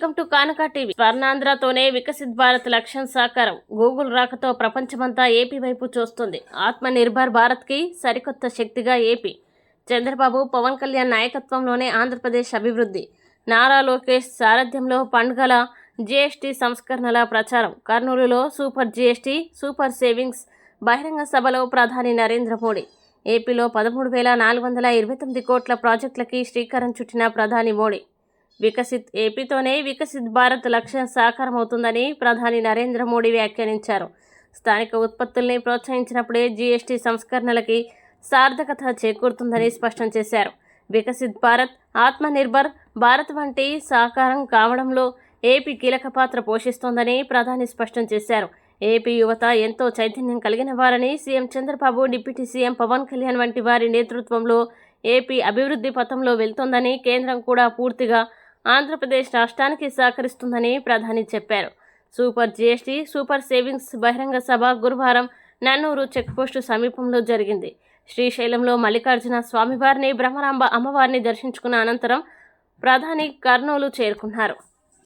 Welcome to Kanaka TV. స్వర్ణాంధ్రతోనే Viksit Bharat లక్ష్యం సాకారం. Google రాకతో ప్రపంచమంతా ఏపీ వైపు చూస్తుంది. ఆత్మ నిర్భర్ భారత్కి సరికొత్త శక్తిగా ఏపీ. చంద్రబాబు పవన్ కళ్యాణ్ నాయకత్వంలోనే ఆంధ్రప్రదేశ్ అభివృద్ధి. నారా లోకేష్ సారథ్యంలో పండుగల జీఎస్టీ సంస్కరణల ప్రచారం. కర్నూలులో సూపర్ జీఎస్టీ సూపర్ సేవింగ్స్ బహిరంగ సభలో ప్రధాని నరేంద్ర మోడీ. ఏపీలో పదమూడు వేల నాలుగు వందల ఇరవై తొమ్మిది కోట్ల ప్రాజెక్టులకి శ్రీకారం చుట్టిన ప్రధాని మోడీ. వికసిత్ ఏపీతోనే వికసిత్ భారత్ లక్ష్యం సాకారమవుతుందని ప్రధాని నరేంద్ర మోడీ వ్యాఖ్యానించారు. స్థానిక ఉత్పత్తుల్ని ప్రోత్సహించినప్పుడే జీఎస్టీ సంస్కరణలకి సార్థకత చేకూరుతుందని స్పష్టం చేశారు. వికసిత్ భారత్ ఆత్మనిర్భర్ భారత్ వంటి సాకారం కావడంలో ఏపీ కీలక పాత్ర పోషిస్తోందని ప్రధాని స్పష్టం చేశారు. ఏపీ యువత ఎంతో చైతన్యం కలిగిన వారని CM Chandrababu deputy CM Pawan Kalyan వంటి వారి నేతృత్వంలో ఏపీ అభివృద్ధి పథంలో వెళ్తోందని కేంద్రం కూడా పూర్తిగా ఆంధ్రప్రదేశ్ రాష్ట్రానికి సహకరిస్తుందని ప్రధాని చెప్పారు. సూపర్ జీఎస్టీ సూపర్ సేవింగ్స్ బహిరంగ సభ గురువారం నన్నూరు చెక్పోస్టు సమీపంలో జరిగింది. శ్రీశైలంలో మల్లికార్జున స్వామివారిని బ్రహ్మరాంబ అమ్మవారిని దర్శించుకున్న అనంతరం ప్రధాని కర్నూలు చేరుకున్నారు.